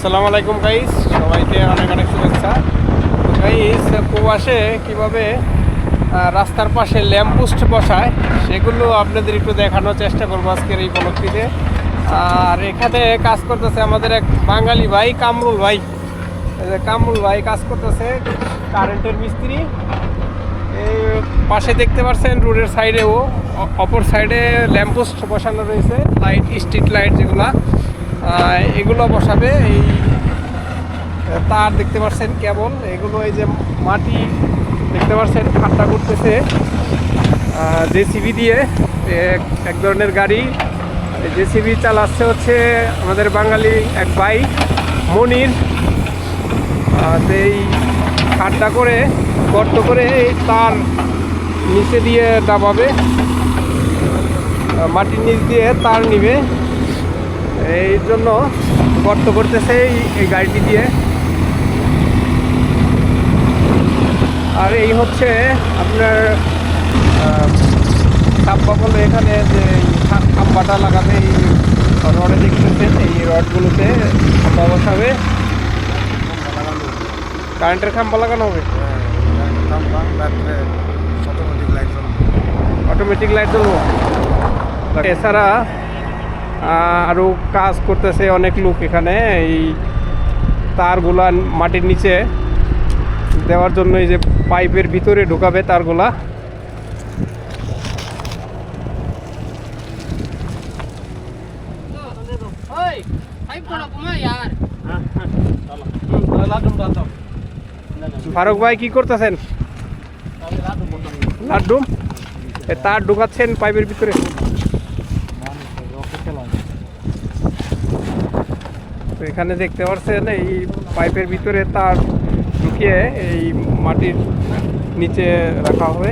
আসসালামু আলাইকুম গাইস সবাইকে অনেক অনেক শুভেচ্ছা। তো গাইস প্রবাসে কীভাবে রাস্তার পাশে ল্যাম্পপোস্ট বসায়, সেগুলো আপনাদের একটু দেখানোর চেষ্টা করব আজকের এই ব্লগটিতে আর এখানে কাজ করতেছে আমাদের এক বাঙালি ভাই, কামরুল ভাই। কামরুল ভাই কাজ করতেছে কারেন্টের মিস্ত্রি। এই পাশে দেখতে পাচ্ছেন রোডের সাইডেও অপর সাইডে ল্যাম্পপোস্ট বসানো রয়েছে লাইট স্ট্রিট লাইট যেগুলা। এগুলো বসাবে, এই তার দেখতে পাচ্ছেন কেবল, এগুলো এই যে মাটি দেখতে পাচ্ছেন ঠাট্টা করতেছে জেসিবি দিয়ে এক- ধরনের গাড়ি জেসিবি চালাচ্ছে হচ্ছে আমাদের বাঙালি এক ভাই, মনির এই খাড্ডা করে, গর্ত করে এই তার নিচে দিয়ে দাবাবে মাটির নিচ দিয়ে তার নিবে। এই জন্য গর্ত করতেছে এই- এই গাড়িটি দিয়ে। আর এই হচ্ছে আপনার খাম্বা বলে এখানে যে এই খা- লাগাবে এই রডে দেখতেছেন এই রডগুলোতে খাম্বা বসাবে। কারেন্টের খাম্বা লাগানো হবে? অটোমেটিক লাইট জ্বলবো। এছাড়া আরও কাজ করতেছে অনেক লোক এখানে। এই তারগুলা মাটির নিচে দেওয়ার জন্য এই যে পাইপের ভিতরে ঢোকাবে তারগুলা। ফারুক ভাই কি করতেছেন? লাড্ডু তার ঢুকাচ্ছেন পাইপের ভিতরে। তো এখানে দেখতে পাচ্ছেন এই পাইপের ভিতরে তার ঢুকিয়ে এই মাটির নিচে রাখা হবে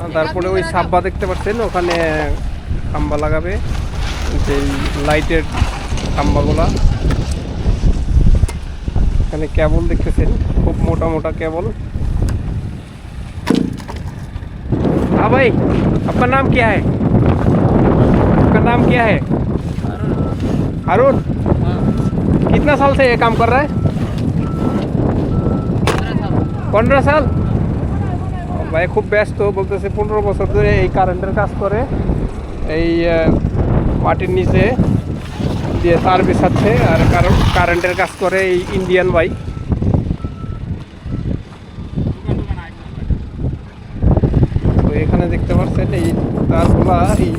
আর তারপরে ওই সাব্বা দেখতে পাচ্ছেন ওখানে খাম্বা লাগাবে যে লাইটের খাম্বাগুলা এখানে কেবল দেখতেছেন খুব মোটা মোটা কেবল हाँ भाई आपका नाम क्या है आपका नाम क्या है अरुण कितना साल से ये काम कर रहा है পনেরো সাল ভাই খুব ব্যস্ত বলতেছে পনেরো বছর ধরে এই কারেন্টের কাজ করে এই আহ, মাটির নিচে দিয়ে তার বিছাচ্ছে আর কারণ কারেন্টের কাজ করে এই ইন্ডিয়ান ভাই তো এখানে দেখতে পাচ্ছেন এই তারগুলা এই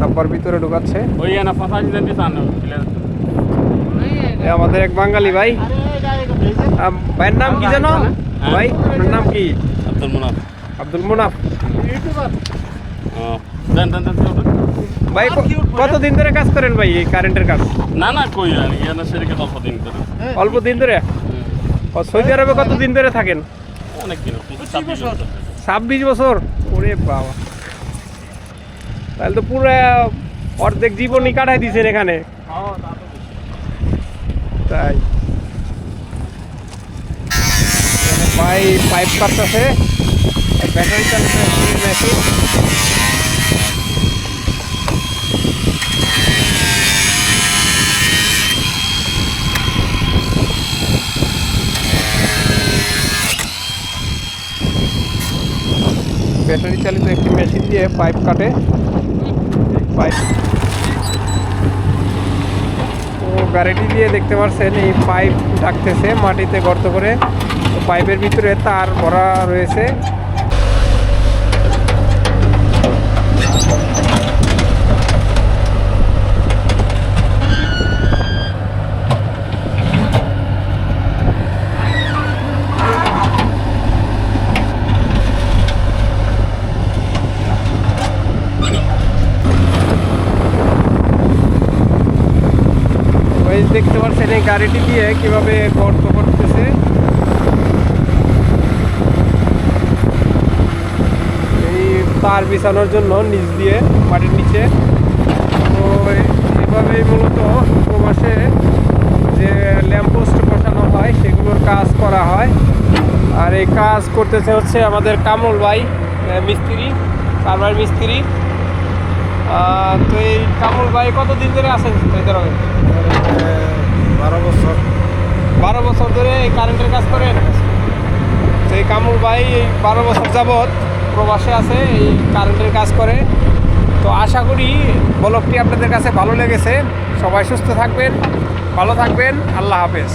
সাব্বার ভিতরে ঢুকাচ্ছে। আমাদের এক বাঙালি ভাই। ভাইয়ের নাম কি জানো? ভাই আপনার নাম কি? আব্দুল মুনাফ। আব্দুল মুনাফ। ও দেন দেন দেন দেন, দেন। ভাই কতদিন ধরে কাজ করেন ভাই এই কারেন্টের কাজ? না না কই অল্প দিন করে অল্প দিন ধরে? ও সৌদি আরবে কতদিন ধরে থাকেন? অনেক দিন ছাব্বিশ বছর। ছাব্বিশ বছর? ওরে বাবা। তাহলে তো পুরো অর্ধেক জীবনই কাটাই দিয়েছেন এখানে। তাই। এখানে পাইপ পাইপ কাটতেছে। ব্যাটারি চালিত মেশিন ব্যাটারি চালিত একটি মেশিন দিয়ে পাইপ কাটে। পাইপ। ও গ্যারেন্টি দিয়ে দেখতে পাচ্ছেন এই পাইপ ডাকতেছে মাটিতে গর্ত করে। পাইপের ভিতরে তার ভরা রয়েছে। দেখতে পাচ্ছেন এই গাড়িটি দিয়ে কীভাবে গর্ত করতেছে। এই তার বিছানোর জন্য নিচ দিয়ে মাটির নিচে। তো এভাবেই মূলত প্রবাসে যে ল্যাম্পপোস্ট বসানো হয়, সেগুলোর কাজ করা হয়। আর এই কাজ করতেছে হচ্ছে আমাদের কামরুল ভাই মিস্ত্রি কারবার মিস্ত্রি। কামরুল ভাই কতদিন ধরে আছেন আরবে বারো বছর। বারো বছর ধরে এই কারেন্টের কাজ করেন? তো এই কামরুল ভাই এই বারো বছর যাবৎ প্রবাসে আছে এই কারেন্টের কাজ করে। তো আশা করি ব্লগটি আপনাদের কাছে ভালো লেগেছে। সবাই সুস্থ থাকবেন ভালো থাকবেন। আল্লাহ হাফেজ।